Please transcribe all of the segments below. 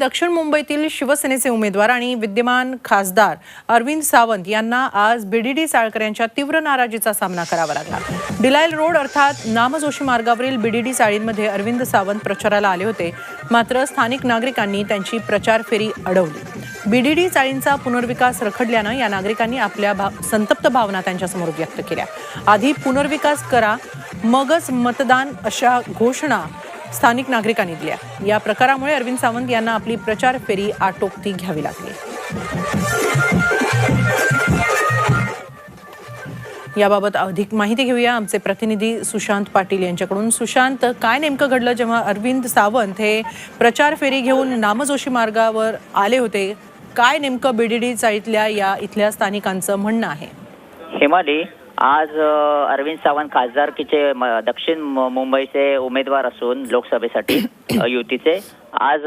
दक्षिण मुंबईतील शिवसेनेचे उमेदवार आणि विद्यमान खासदार अरविंद सावंत यांना आज बीडीडी साळकर यांच्या तीव्र नाराजीचा सामना करावा लागला. डिलायल रोड अर्थात नामजोशी मार्गावरील बीडीडी चाळींमध्ये अरविंद सावंत प्रचाराला आले होते. मात्र स्थानिक नागरिकांनी त्यांची प्रचार फेरी अडवली. बीडीडी चाळींचा पुनर्विकास रखडल्यानं या नागरिकांनी आपल्या भा संतप्त भावना त्यांच्यासमोर व्यक्त केल्या. आधी पुनर्विकास करा मगच मतदान अशा घोषणा स्थानिक नागरिकांनी दिल्या. या प्रकारामुळे अरविंद सावंत यांना आपली प्रचार फेरी आटोपती घ्यावी लागली. याबाबत अधिक माहिती घेऊया आमचे प्रतिनिधी सुशांत पाटील यांच्याकडून. सुशांत काय नेमकं घडलं जेव्हा अरविंद सावंत हे प्रचार फेरी घेऊन नामजोशी मार्गावर आले होते? काय नेमकं बीडीडी चाळीतल्या या इथल्या स्थानिकांचं म्हणणं आहे? हेमाली आज अरविंद सावंत खासदारकीचे दक्षिण मुंबईचे उमेदवार असून लोकसभेसाठी युतीचे. आज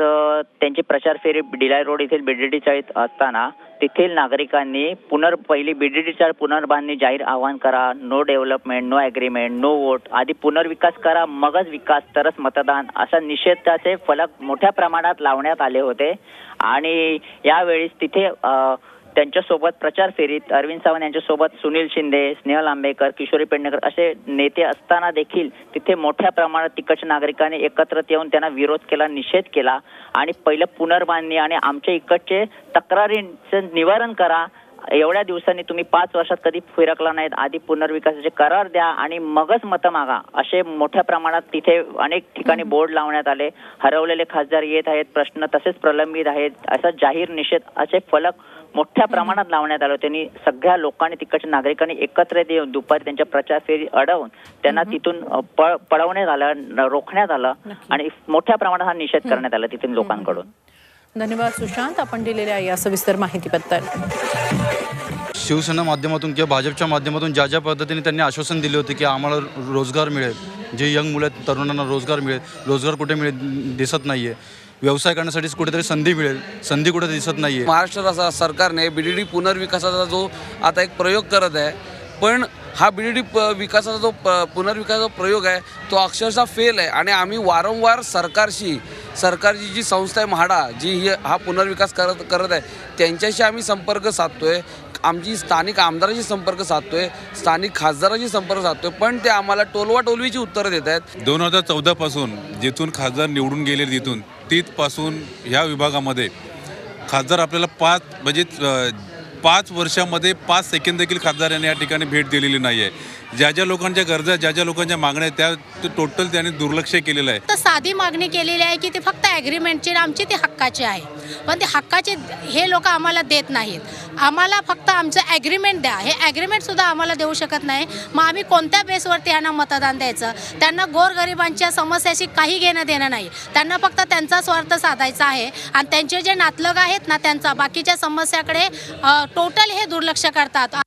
त्यांची प्रचार फेरी डिलाय रोड येथील बीडीडी चाळीत असताना तेथील नागरिकांनी पुनर् पहिली बीडीडी चाळ पुनर्बांधणी जाहीर आवाहन करा. No development no agreement no vote आधी पुनर्विकास करा मगच विकास तरच मतदान. असा निषेधाचे फलक मोठ्या प्रमाणात लावण्यात आले होते. आणि यावेळी तिथे त्यांच्यासोबत प्रचार फेरीत अरविंद सावंत यांच्यासोबत सुनील शिंदे स्नेहल आंबेकर किशोरी पेडणेकर असे नेते असताना देखील तिथे मोठ्या प्रमाणात तिकडच्या नागरिकांनी एकत्रित येऊन त्यांना विरोध केला निषेध केला. आणि पहिलं पुनर्बांधणी आणि आमच्या इकडचे तक्रारींचं निवारण करा. एवढ्या दिवसांनी तुम्ही पाच वर्षात कधी फिरकला नाहीत. आधी पुनर्विकासाचे करार द्या आणि मगच मतं मागा. असे मोठ्या प्रमाणात तिथे अनेक ठिकाणी बोर्ड लावण्यात आले. हरवलेले खासदार येत आहेत प्रश्न तसेच प्रलंबित आहेत. असा जाहीर निषेध असे फलक मोठ्या प्रमाणात लावण्यात आले. त्यांनी सगळ्या लोकांनी तिकडच्या नागरिकांनी एकत्र येऊन दुपारी त्यांच्या प्रचार फेरी अडवून त्यांना तिथून पळ पळवण्यात आलं न- रोखण्यात आलं. आणि मोठ्या प्रमाणात हा निषेध करण्यात आला तिथून लोकांकडून. धन्यवाद सुशांत. आपण दिलेल्या या सविस्तर माहितीबद्दल. शिवसेना माध्यमातून किंवा भाजपच्या माध्यमातून ज्या ज्या पद्धतीने त्यांनी आश्वासन दिले होते की आम्हाला रोजगार मिळेल जे यंग मुलं आहेत तरुणांना रोजगार मिळेल रोजगार कुठे मिळेल दिसत नाही आहे व्यवसाय करण्यासाठीच कुठेतरी संधी मिळेल. संधी कुठे दिसत नाही आहे महाराष्ट्र रा- सरकारने बी डी डी पुनर्विकासाचा जो आता एक प्रयोग करत आहे पण हा बी डी डी प विकासाचा जो प पुनर्विकासाचा प्रयोग आहे तो अक्षरशः फेल आहे. आणि आम्ही वारंवार सरकारशी सरकारची जी संस्था आहे म्हाडा जी ही हा पुनर्विकास करत करत आहे त्यांच्याशी आम्ही संपर्क साधतोय. आमची स्थानिक आमदाराशी संपर्क साधतोय स्थानिक खासदाराशी संपर्क साधतोय पण ते आम्हाला टोलवा टोलवीची उत्तरं देत आहेत. दोन हजार चौदापासून जिथून खासदार निवडून गेले तिथून तिथपासून ह्या विभागामध्ये खासदार आपल्याला पाच म्हणजे पाच वर्षामध्ये पाच सेकंद देखील खासदार यांनी या ठिकाणी भेट दिलेली नाही आहे ज्या ज्या लोकांच्या गरजा ज्या ज्या लोकांच्या मागण्या आहेत त्या टोटल त्यांनी दुर्लक्ष केलेलं आहे. तर साधी मागणी केलेली आहे की ती फक्त ॲग्रीमेंटची आमची ती हक्काची आहे. पण ते हक्काचे हे लोक आम्हाला देत नाहीत. आम्हाला फक्त आमचं ॲग्रीमेंट द्या. हे ॲग्रीमेंटसुद्धा आम्हाला देऊ शकत नाही. मग आम्ही कोणत्या बेसवरती यांना मतदान द्यायचं? त्यांना गोरगरिबांच्या समस्याशी काही घेणं देणं नाही. त्यांना फक्त त्यांचा स्वार्थ साधायचा आहे. आणि त्यांचे जे नातलग आहेत ना त्यांचा बाकीच्या समस्याकडे टोटल हे दुर्लक्ष करतात.